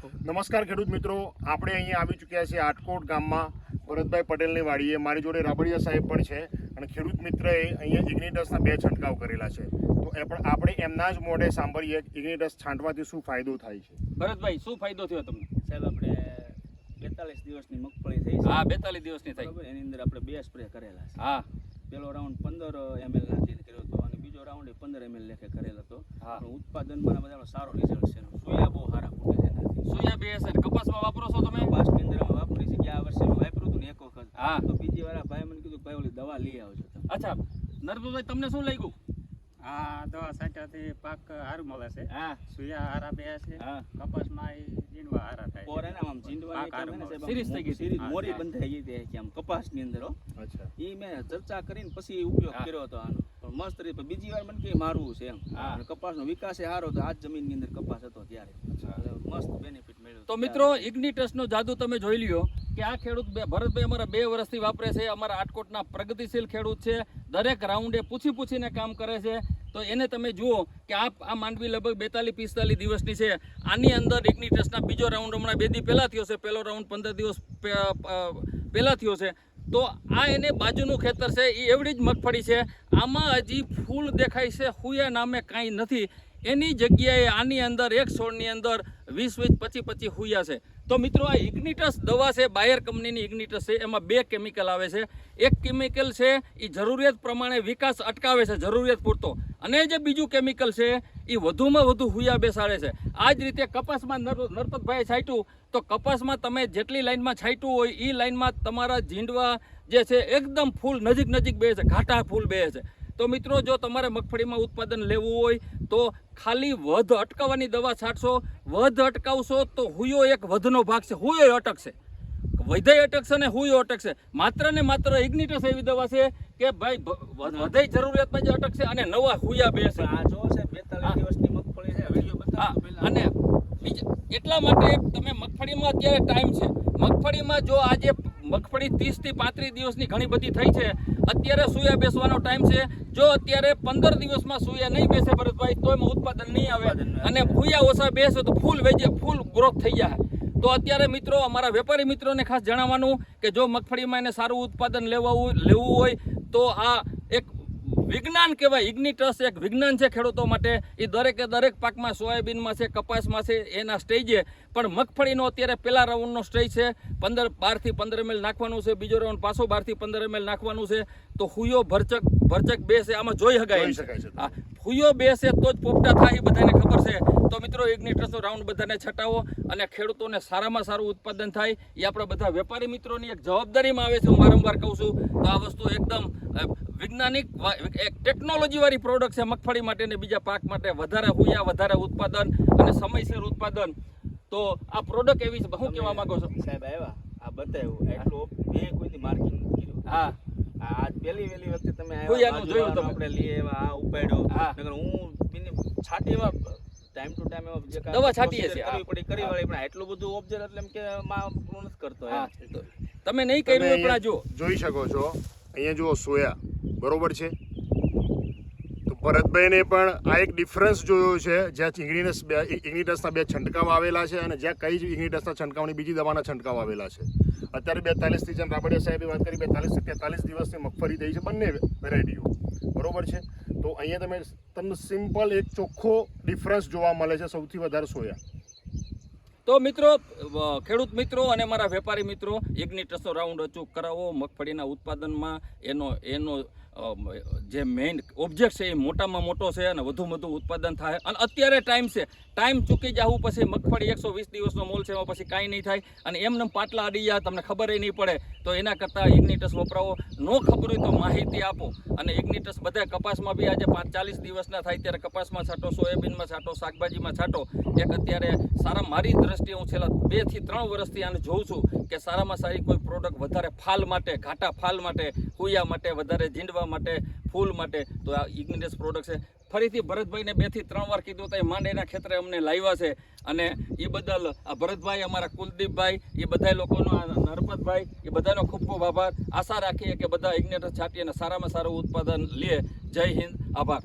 નમસ્કાર ખેડૂત મિત્રો. આપણે અહીંયા આવી ચૂક્યા છીએ આટકોટ ગામમાં. ભરતભાઈ પટેલની વાડીએ. મારી જોડે રાબડિયા સાહેબ પણ છે અને ખેડૂત મિત્રએ અહીંયા ઇગ્નિટસના બે છંટકાવ કરેલા છે. તો એ પણ આપણે એમના જ મોઢે સાંભળીએ કે ઇગ્નિટસ છાંટવાથી શું ફાયદો થાય છે? ભરતભાઈ શું ફાયદો થયો તમને? સાહેબ આપણે બેતાલીસ દિવસની મગફળી થઈ હા બેતાલીસ દિવસની થઈ. એની અંદર આપણે બે સ્પ્રે કરેલા છે. હા. પેલો રાઉન્ડ પંદર એમએલ નાખીને કર્યો હતો અને બીજો રાઉન્ડ પંદર એમએલ લેખે કરેલો હતો. હા. ઉત્પાદનમાં બધા સારો રિઝલ્ટ છે. સોયા બહુ સારા છે કપાસમાં વાપરો છો તમે? પાસની કેન્દ્રમાં વાપરી છે ગયા વર્ષે મેં વાપર્યું હતું ને એક વખત. હા. તો બીજી વાર ભાઈ મને કીધું ભાઈ ઓલી દવા લઈ આવજો અચ્છા. નરભુભાઈ તમને શું લાગ્યું? હા દવા છાંટ્યાથી પાક સારું મળે છે. હા. સુયા હારા બે છે. હા. કપાસમાં ઈ જીંડવા હારા થાય છે. એના આમ જીંડવા કેમ હારું સિરીઝ થઈ ગઈ. સિરીઝ મોરી હા. બંધાઈ ગઈ હતી કે આમ કપાસની અંદર અચ્છા. એ મેં ચર્ચા કરીને પછી ઉપયોગ કર્યો હતો આનો. મસ્ત રીતે બીજી વાર મને કે મારવું છે એમ. કપાસનો વિકાસ એ સારો હતો. આ જમીનની અંદર કપાસ હતો ત્યારે. મસ્ત બેનિફિટ મળ્યો. તો મિત્રો ઇગ્નિટસનો જાદુ તમે જોઈ લ્યો કે આ ખેડૂત બે ભરતભાઈ અમારા બે વર્ષથી વાપરે છે. અમારા આટકોટના પ્રગતિશીલ ખેડૂત છે. દરેક રાઉન્ડે પૂછી પૂછીને કામ કરે છે. તો એને તમે જુઓ કે આ આ માંડવી લગભગ બેતાલીસ પિસ્તાલીસ દિવસની છે. આની અંદર ઇગ્નિટસના બીજો રાઉન્ડ હમણાં બે દી પહેલાં થયો છે. પહેલો રાઉન્ડ પંદર દિવસ પહેલાં થયો છે. તો આ એને બાજુનું ખેતર છે એ એવડી જ મગફળી છે. આમાં હજી ફૂલ દેખાય છે, હુયા નામે કાંઈ નથી. એની જગ્યાએ આની અંદર, એક છોડની અંદર વીસ વીસ પચીસ પચીસ હુયા છે. તો મિત્રો, આ ઇગ્નિટસ દવા છે, બાયર કંપનીની ઇગ્નિટસ છે, એમાં બે કેમિકલ આવે છે. એક કેમિકલ છે એ જરૂરિયાત પ્રમાણે વિકાસ અટકાવે છે, જરૂરિયાત પૂરતો. અને જે બીજું કેમિકલ છે એ વધુમાં વધુ હુયા બેસાડે છે. આ જ રીતે કપાસમાં નર નરપતભાઈએ છાંટ્યું, તો કપાસમાં તમે જેટલી લાઇનમાં છાંટ્યું હોય એ લાઇનમાં તમારા ઝીંડવા જે છે, એકદમ ફૂલ નજીક નજીક બે છે, ઘાટા ફૂલ બે છે. તો મિત્રો, જો તમારે મગફળીમાં ઉત્પાદન લેવું હોય, તો ખાલી વધ અટકાવવાની દવા છાંટશો, વધ અટકાવશો તો હુયો એક વધનો ભાગ છે હુયો અટકશે. વૈધય અટકશે ને હુયો અટકશે. માત્ર ને માત્ર ઇગ્નિટસ એવી દવા છે કે ભાઈ વધઈ જરૂરિયાતમાં જ અટકશે અને નવા હુયા બેસે. પણ આ જો છે બેતાલીસ દિવસની મગફળી છે વિડિયો બતાવો પહેલા. અને બીજા એટલા માટે તમે મગફળીમાં અત્યારે ટાઈમ છે. મગફળીમાં જો આજે મગફળી ત્રીસથી પાંત્રીસ દિવસની ઘણી બધી થઈ છે અત્યારે સુયા બેસવાનો ટાઈમ છે. જો અત્યારે પંદર દિવસમાં સુયા નહીં બેસે ભરતભાઈ તો એમાં ઉત્પાદન નહીં આવે. અને ભૂયા ઓછા બેસે તો ફૂલ વેજે ફૂલ ગ્રોથ થઈ જાય. તો અત્યારે મિત્રો અમારા વેપારી મિત્રોને ખાસ જણાવવાનું કે જો મગફળીમાં એને સારું ઉત્પાદન લેવું લેવું હોય તો આ એક વિજ્ઞાન કહેવાય ઇગ્નિટસ એક વિજ્ઞાન છે ખેડૂતો માટે. એ દરેકે દરેક પાકમાં સોયાબીનમાં છે કપાસમાં છે એના સ્ટેજે. પણ મગફળીનો અત્યારે પહેલા રાઉન્ડનો સ્ટેજ છે. પંદર બારથી પંદર એમએલ નાખવાનું છે. બીજો રાઉન્ડ પાછો બારથી પંદર એમએલ નાખવાનું છે. તો હુયો ભરચક ભરચક બે છે. આમાં જોઈ શકાય. શકાય છે. હા. હુયો બેસે તો જ પોપટા થાય એ બધાને ખબર છે. તો મિત્રો ઇગ્નિટસનો રાઉન્ડ બધાને છટાવો અને ખેડૂતોને સારામાં સારું ઉત્પાદન થાય. એ આપણા બધા વેપારી મિત્રોની એક જવાબદારીમાં આવે છે. હું વારંવાર કહું છું તો આ વસ્તુ એકદમ વૈજ્ઞાનિક એક ટેકનોલોજીવાળી પ્રોડક્ટ છે મગફળી માટે ને બીજા પાક માટે વધારે હુયા વધારે ઉત્પાદન અને સમયસર ઉત્પાદન. તો આ પ્રોડક્ટ એવી છે. શું કહેવા માંગો છો? સાહેબ આવ્યા. આ બતાવ્યું. એટલું બે કોઈની માર્કિંગ કર્યું. હા. આ પહેલી વહેલી વખતે તમે આવ્યા જોયું તમે. આપણે લઈએ એવા આ ઉપાડ્યો. હા. નકર હું બીની છાંટી એવા ટાઈમ ટુ ટાઈમ એવા જે દવા છાંટીએ છે કરવી પડી કરી વાળી પણ એટલું બધું ઓબ્ઝર્વ એટલે એમ કે માં નથી કરતો એમ. હા તમે નહીં કર્યું પણ જો જોઈ શકો છો. અહીંયા જુઓ સોયા. બરોબર છે? ભરતભાઈને પણ આ એક ડિફરન્સ જોયો છે, જ્યાં ઇગ્નિટસ બે ઇગ્નિટસના બે છંટકાવ આવેલા છે અને જ્યાં કઈ જ ઇગ્નિટસના છંટકાવની બીજી દવાના છંટકાવ આવેલા છે. અત્યારે બેતાલીસથી જેમ રાબડિયા સાહેબે વાત કરી બેતાલીસથી તેતાલીસ દિવસની મગફળી થઈ છે બંને વેરાયટીઓ. બરોબર છે? તો અહીંયા તમે, તમને સિમ્પલ એક ચોખ્ખો ડિફરન્સ જોવા મળે છે સૌથી વધારે સોયા. તો મિત્રો ખેડૂત મિત્રો અને મારા વેપારી મિત્રો એગ્નિટસનો રાઉન્ડ અચૂક કરાવો. મગફળીના ઉત્પાદનમાં એનો એનો જે મેઇન ઓબ્જેક્ટ છે એ મોટામાં મોટો છે અને વધુ વધુ ઉત્પાદન થાય. અને અત્યારે ટાઈમ છે. ટાઈમ ચૂકી જવું પછી મગફળી એકસો વીસ દિવસનો મોલ છે, એમાં પછી કાંઈ નહીં થાય. અને એમને પાટલા અડી જાય તમને ખબર નહીં પડે. તો એના કરતાં ઇગ્નિટસ વપરાવો. ન ખબર હોય તો માહિતી આપો. અને ઇગ્નિટસ બધા કપાસમાં બી આજે પાંચ ચાલીસ દિવસના થાય ત્યારે કપાસમાં છાંટો, સોયાબીનમાં છાંટો, શાકભાજીમાં છાંટો. એક અત્યારે સારા મારી દ્રષ્ટિએ હું છેલ્લા બેથી ત્રણ વર્ષથી આને જોઉં છું કે સારામાં સારી કોઈ પ્રોડક્ટ વધારે ફાલ માટે, ઘાટા ફાલ માટે હુયા માટે, વધારે ઝીંડવા માટે, ફૂલ માટે, તો આ ઇગ્નિટસ પ્રોડક્ટ છે. ફરીથી ભરતભાઈને બેથી ત્રણ વાર કીધું તો એ માંડેના ખેતરે અમને લાવ્યા છે અને એ બદલ આ ભરતભાઈ, અમારા કુલદીપભાઈ, એ બધા લોકોનો નરપતભાઈ, એ બધાનો ખૂબ ખૂબ આભાર. આશા રાખીએ કે બધા ઇગ્નેટર છાંટી અને સારામાં સારું ઉત્પાદન લે. જય હિન્દ. આભાર.